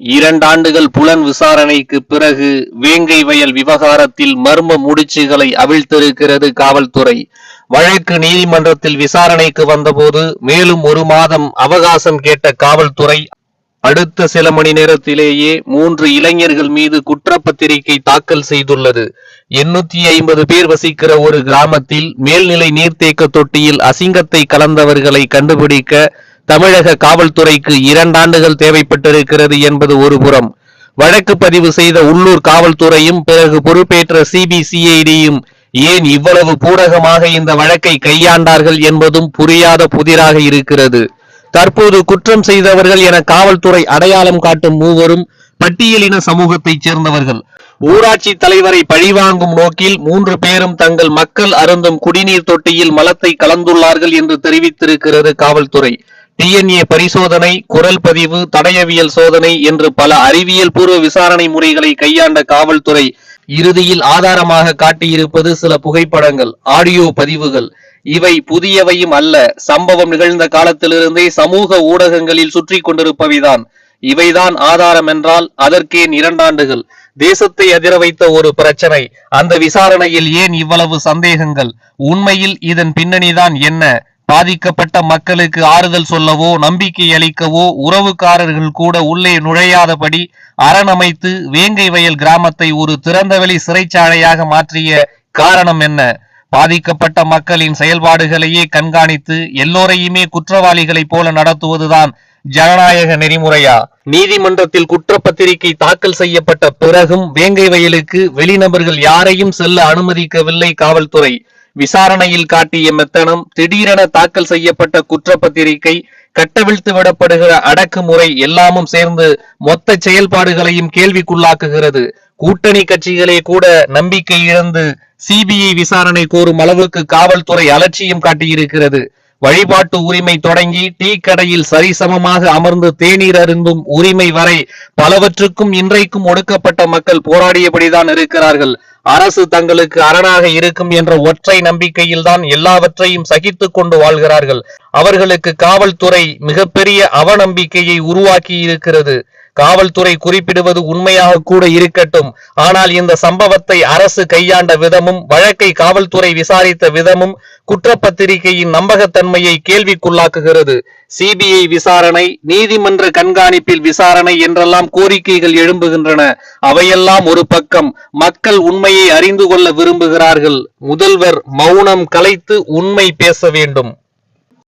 இரண்டாண்டுகள் புலன் விசாரணைக்கு பிறகு வேங்கை வயல் விவகாரத்தில் மர்ம முடிச்சுகளை அவிழ்த்திருக்கிறது காவல்துறை. வழக்கு நீதிமன்றத்தில் விசாரணைக்கு வந்தபோது மேலும் ஒரு மாதம் அவகாசம் கேட்ட காவல்துறை அடுத்த சில மணி நேரத்திலேயே மூன்று இளைஞர்கள் மீது குற்றப்பத்திரிகை தாக்கல் செய்துள்ளது. எண்ணூத்தி ஐம்பது பேர் வசிக்கிற ஒரு கிராமத்தில் மேல்நிலை நீர்த்தேக்க தொட்டியில் அசிங்கத்தை கலந்தவர்களை கண்டுபிடிக்க தமிழக காவல்துறைக்கு இரண்டாண்டுகள் தேவைப்பட்டிருக்கிறது என்பது ஒருபுறம் வழக்கு பதிவு செய்த உள்ளூர் காவல்துறையும் பிறகு பொறுப்பேற்ற சிபிசிஐடியும் ஏன் இவ்வளவு பூடகமாக இந்த வழக்கை கையாண்டார்கள் என்பதும் புரியாத புதிராக இருக்கிறது. தற்போது குற்றம் செய்தவர்கள் என காவல்துறை அடையாளம் காட்டும் மூவரும் பட்டியலின சமூகத்தைச் சேர்ந்தவர்கள். ஊராட்சி தலைவரை பழிவாங்கும் நோக்கில் மூன்று பேரும் தங்கள் மக்கள் அருந்தும் குடிநீர் தொட்டியில் மலத்தை கலந்துள்ளார்கள் என்று தெரிவித்திருக்கிறது காவல்துறை. டிஎன்ஏ பரிசோதனை குரல் பதிவு தடயவியல் சோதனை என்று பல அறிவியல் பூர்வ விசாரணை முறைகளை கையாண்ட காவல்துறை இறுதியில் ஆதாரமாக காட்டியிருப்பது சில புகைப்படங்கள் ஆடியோ பதிவுகள். இவை புதியவையும் அல்ல சம்பவம் நிகழ்ந்த காலத்திலிருந்தே சமூக ஊடகங்களில் சுற்றி கொண்டிருப்பவைதான். இவைதான் ஆதாரம் என்றால் அதற்கேன் இரண்டாண்டுகள். தேசத்தை அதிர வைத்த ஒரு பிரச்சனை. அந்த விசாரணையில் ஏன் இவ்வளவு சந்தேகங்கள்? உண்மையில் இதன் பின்னணிதான் என்ன? பாதிக்கப்பட்ட மக்களுக்கு ஆறுதல் சொல்லவோ நம்பிக்கை அளிக்கவோ உறவுக்காரர்கள் கூட உள்ளே நுழையாதபடி அரணமைத்து வேங்கை வயல் கிராமத்தை ஒரு திறந்தவெளி சிறைச்சாலையாக மாற்றிய காரணம் என்ன? பாதிக்கப்பட்ட மக்களின் செயல்பாடுகளையே கண்காணித்து எல்லோரையுமே குற்றவாளிகளைப் போல நடத்துவதுதான் ஜனநாயக நெறிமுறையா? நீதிமன்றத்தில் குற்றப்பத்திரிகை தாக்கல் செய்யப்பட்ட பிறகும் வேங்கை வயலுக்கு வெளிநபர்கள் யாரையும் செல்ல அனுமதிக்கவில்லை காவல்துறை. விசாரணையில் காட்டிய மெத்தனம் திடீரென தாக்கல் செய்யப்பட்ட குற்றப்பத்திரிகை கட்டவிழ்த்து விடப்படுகிற அடக்குமுறை எல்லாமும் சேர்ந்து மொத்த செயல்பாடுகளையும் கேள்விக்குள்ளாக்குகிறது. கூட்டணி கட்சிகளே கூட நம்பிக்கை இழந்து சிபிஐ விசாரணை கோரும் அளவுக்கு காவல்துறை அலட்சியம் காட்டியிருக்கிறது. வழிபாட்டு உரிமை தொடங்கி டீ கடையில் சரிசமமாக அமர்ந்து தேநீர் அருந்தும் உரிமை வரை பலவற்றுக்கும் இன்றைக்கும் ஒடுக்கப்பட்ட மக்கள் போராடியபடிதான் இருக்கிறார்கள். அரசு தங்களுக்கு அரணாக இருக்கும் என்ற ஒற்றை நம்பிக்கையில் தான் எல்லாவற்றையும் சகித்துக் கொண்டு வாழ்கிறார்கள். அவர்களுக்கு காவல்துறை மிகப்பெரிய அவநம்பிக்கையை உருவாக்கி இருக்கிறது காவல்துறை குறிப்பிடுவது உண்மையாக கூட இருக்கட்டும். ஆனால் இந்த சம்பவத்தை அரசு கையாண்ட விதமும் வழக்கை காவல்துறை விசாரித்த விதமும் குற்றப்பத்திரிகையின் நம்பகத்தன்மையை கேள்விக்குள்ளாக்குகிறது. சிபிஐ விசாரணை நீதிமன்ற கண்காணிப்பில் விசாரணை என்றெல்லாம் கோரிக்கைகள் எழும்புகின்றன. அவையெல்லாம் ஒரு பக்கம். மக்கள் உண்மையை அறிந்து கொள்ள விரும்புகிறார்கள். முதல்வர் மௌனம் கலைத்து உண்மை பேச வேண்டும்.